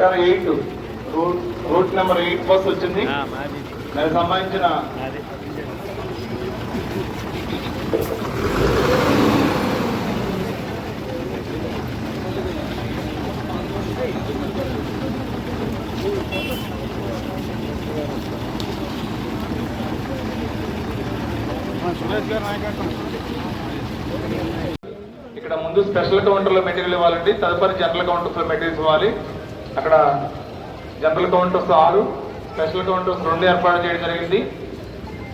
Sector eight. Route route number eight bus వచ్చింది. దానికి సంబంధించిన ఇక్కడ ముందు స్పెషల్ కౌంటర్లో మెటీరియల్ ఇవ్వాలండి. తదుపరి జనరల్ కౌంటర్స్లో మెటీరియల్స్ ఇవ్వాలి. అక్కడ జనరల్ కౌంటర్స్ ఆరు స్పెషల్ కౌంటర్స్ రెండు ఏర్పాటు చేయడం జరిగింది.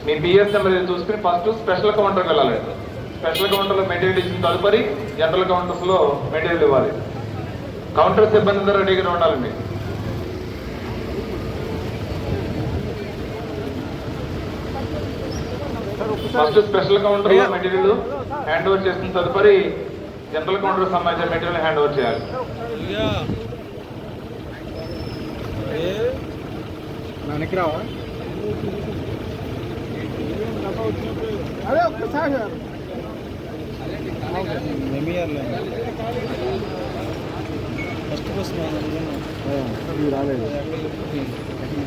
మీ బిఎస్ నెంబర్ చూసుకుని ఫస్ట్ స్పెషల్ కౌంటర్కి వెళ్ళాలి. స్పెషల్ కౌంటర్లో మెటీరియల్ ఇచ్చిన తదుపరి జనరల్ కౌంటర్స్లో మెటీరియల్ ఇవ్వాలి. కౌంటర్ సిబ్బంది అందరూ రెడీగా ఉండాలండి. First special counter material hand over చేసిన తదుపరి జనరల్ కౌంటర్ సంబంధించిన మెటీరియల్ హ్యాండ్ ఓవర్ చేయాలి. వెనక్కి రావా అదే ఒక్కసారి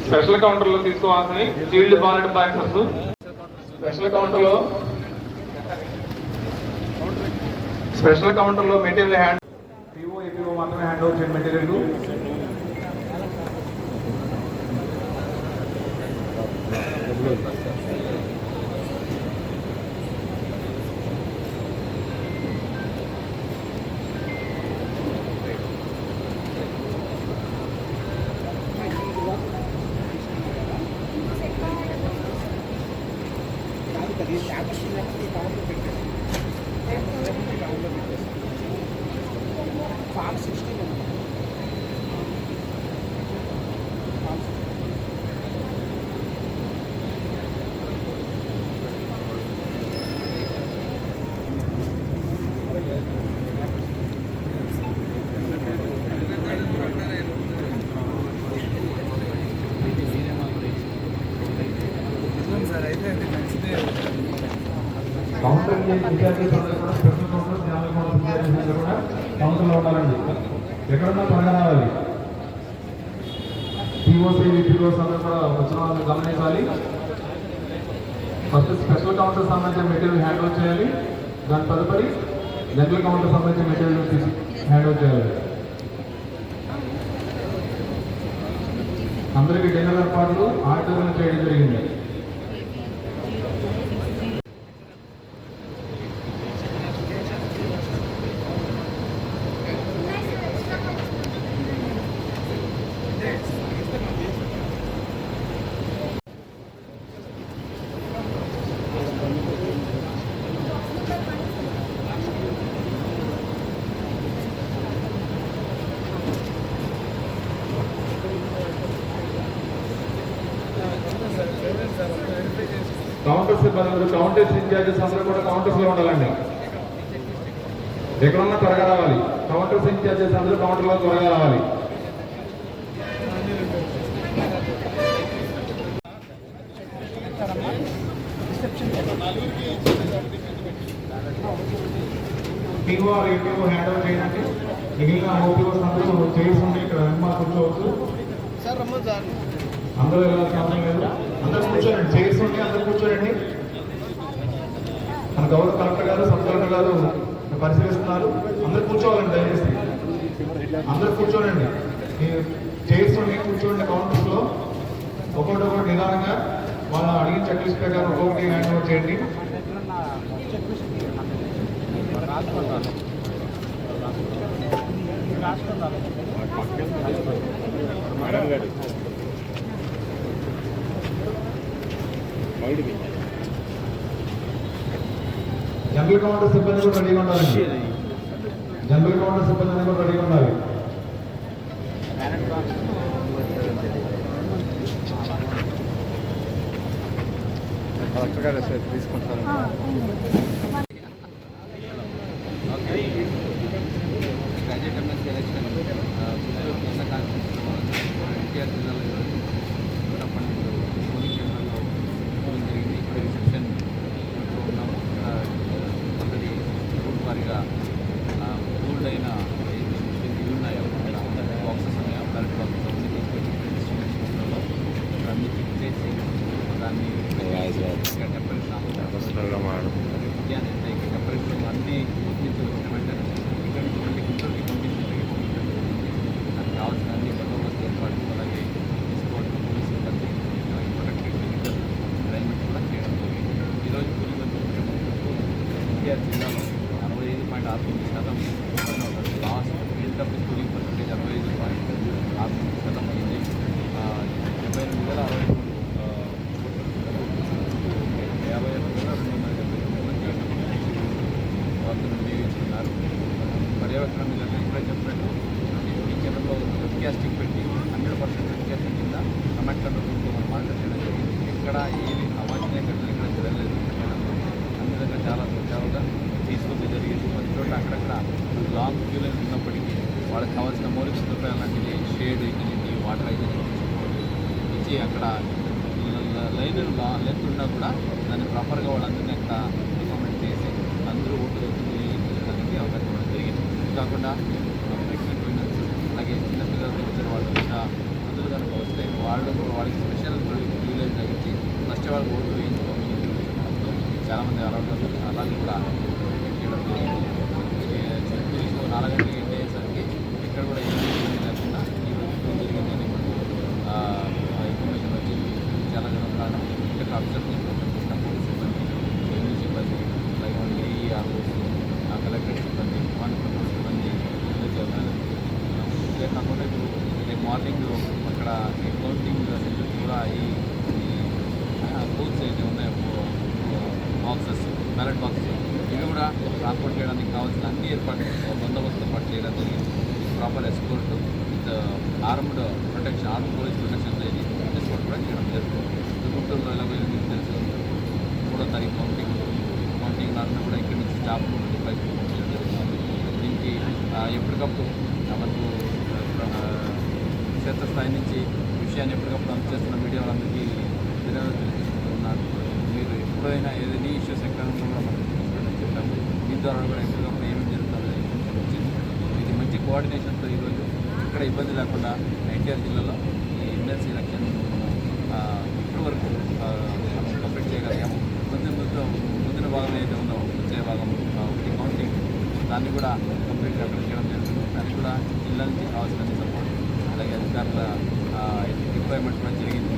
స్పెషల్ కౌంటర్లో తీసుకోవాల్సిన సీల్డ్ బాలెట్ బాక్సెస్ స్పెషల్ కౌంటర్లో స్పెషల్ కౌంటర్లో మెటీరియల్ హ్యాండ్ పిఓ ఏపీఓ మాత్రమే హ్యాండ్ ఓవర్ చేయండి మెటీరియల్ Farm 16 కూడా కౌంటర్లో ఉండాలండి ఎక్కడున్నా త్వరగా రావాలి పిఓసి విపిఓస్ అందరూ కూడా వచ్చిన వాళ్ళని గమనించాలి ఫస్ట్ స్పెషల్ కౌంటర్ సంబంధించిన మెటీరియల్ హ్యాండ్ ఓవర్ చేయాలి. దాని తదుపరి జనరల్ కౌంటర్ సంబంధించిన మెటీరియల్ తీసి హ్యాండ్ ఓవర్ చేయాలి అందరికీ డిన్నర్ ఏర్పాట్లు ఆర్డర్ చేయడం జరిగింది. కౌంటర్స్ సిబ్బంది కౌంటర్స్ ఇన్ఛార్జెస్ అందరూ కూడా కౌంటర్స్లో ఉండాలండి. ఎక్కడున్నా త్వరగా రావాలి. కౌంటర్స్ ఇన్ఛార్జెస్ అందరూ కౌంటర్లో త్వరగా రావాలి. ఏపీఓ హ్యాండ్ ఓవర్ చేయండి. మిగిలిన ఓపీఓస్ అందరూ చేసుకుంటే ఇక్కడ కూర్చోవచ్చు. అందరూ అవసరం లేదు అందరూ కూర్చోండి చైర్స్ ఉంటే అందరూ కూర్చోండి మన గౌరవ కలెక్టర్ గారు సబ్ కలెక్టర్ గారు పరిశీలిస్తున్నారు. అందరు కూర్చోవాలండి దయచేసి. అందరు కూర్చోనండి చైర్స్ ఉండి కూర్చోండి కౌంటర్స్లో. ఒక్కొక్కటి ఒకటి నిదానంగా వాళ్ళు అడిగిన చెక్ లిస్ట్ ప్రకారం ఒక్కొక్కటి హ్యాండ్ ఓవర్ చేయండి జనరల్ కౌంటర్ సిబ్బంది కూడా రెడీగా ఉండాలండి. జనరల్ కౌంటర్ సిబ్బంది కూడా రెడీగా ఉండాలి. కలెక్టర్ గారు సార్ తీసుకుంటారు గ్రాడ్యుయేట్ ఎంఎస్సీ ఎలక్షన్ చిత్తూరు కేంద్ర కాన్స్టిట్యూషన్ ఎన్టీఆర్ జిల్లాలో ఈరోజు అప్పటిప్పుడు పోలింగ్ కేంద్రంలో పోలింగ్ జరిగింది ఇప్పుడు రిసెప్షన్లో ఉన్నాము ఇక్కడ ఆల్రెడీ రూట్ వారీగా పూల్డ్ అయిన ఏవి ఉన్నాయో బాక్సెస్ ఉన్నాయో బ్యాలెట్ బాక్సెస్ ఇక్కడ ఎక్కడ ఏమి అవాంఛనీయ ఘటనలు ఇక్కడ జరగలేదు. అన్ని చాలా సజావుగా తీసుకుంది జరిగింది. ప్రతి చోట్ల అక్కడక్కడ లాంగ్ క్యూలో ఉన్నప్పటికీ వాళ్ళకి కావాల్సిన మౌలిక సదుపాయాలు లాంటివి షేడ్ అయితే వాటర్ అయితే ఇచ్చి అక్కడ లైన్ లెంత్ ఉన్నా కూడా దాన్ని ప్రాపర్గా వాళ్ళందరినీ అక్కడ రికమెండ్ చేసి అందరూ ఓట్లు వినియోగించడానికి అవకాశం ఇవ్వడం జరిగింది. కాకుండా ప్రెగ్నెంట్ విమెన్స్ అలాగే చిన్నపిల్లలతో వచ్చిన వాళ్ళు ఇంకా మందులు కనుక వస్తే వాళ్ళు వాళ్ళకి స్పెషల్ ప్రివిలేజ్ తగ్గించి వచ్చే వాళ్ళు ఓటు వేయించుకోమని చాలామంది అలవాటు అలాగే కూడా చేయడం జరిగింది చిత్తూరుకు ఎండ్ అయ్యేసరికి ఇక్కడ కూడా ఏ లేకుండా ఈరోజు జరిగిందని ఇప్పుడు ఇన్ఫర్మేషన్ వచ్చింది చాలా జనం కారణం ఇక్కడ అబ్జర్వ్ చేసిన పోలీస్ సిబ్బంది రెవెన్యూ సిబ్బంది అలాగే మన ఏఈఆర్ఓస్ కలెక్టరేట్ సిబ్బంది వన్ కంట్రోల్ సిబ్బంది అందరికీ అభినందనలు తెలియజేస్తున్నాం. ఇదే కాకుండా ఇప్పుడు రేపు మార్నింగ్ అక్కడ ఈ కౌంటింగ్ సెంటర్ కూడా ఈ బూత్స్ అయితే ఉన్నాయో బాక్సెస్ బ్యాలెట్ బాక్స్ ఇవి కూడా ట్రాన్స్పోర్ట్ చేయడానికి కావాల్సిన అన్ని ఏర్పాట్లు బందోబస్తు ఏర్పాటు చేయడం జరిగింది. Proper escort with armed protection arm police protection అనేది ఎస్కోర్ట్ కూడా చేయడం జరుగుతుంది గుంటూరులో ఎలా వెళ్ళి మీకు తెలుసు మూడో తారీఖు కౌంటింగ్ కౌంటింగ్ నాటిన కూడా ఇక్కడి నుంచి స్టాఫ్ డిప్లై చేయడం జరుగుతుంది దీనికి ఎప్పటికప్పుడు మనకు క్షేత్రస్థాయి నుంచి విషయాన్ని ఎప్పటికప్పుడు అందజేస్తున్న మీడియా వాళ్ళందరికీ ఎప్పుడు అయినా ఏదైనా ఇష్యూస్ ఎక్కడ ఉన్నా కూడా మనకు తీసుకుని చెప్పాము. మీ ద్వారా కూడా ఎక్కువగా ఏమేమి జరుగుతుందో ఇది మంచి కోఆర్డినేషన్తో ఈరోజు ఇక్కడ ఇబ్బంది లేకుండా ఎన్టీఆర్ జిల్లాలో ఈ ఎమ్మెల్సీ ఎలక్షన్ ఇప్పటి వరకు కంప్లీట్ చేయగలిగాము. ముందు ముందు ముందున భాగం ఏదైతే ఉందో వచ్చే భాగం ఒకటి కౌంటింగ్ దాన్ని కూడా కంప్లీట్గా అక్కడ చేయడం జరుగుతుంది దానికి కూడా జిల్లా నుంచి కావాల్సిన సపోర్ట్ అలాగే అధికారుల డిప్లాయ్మెంట్ కూడా జరిగింది.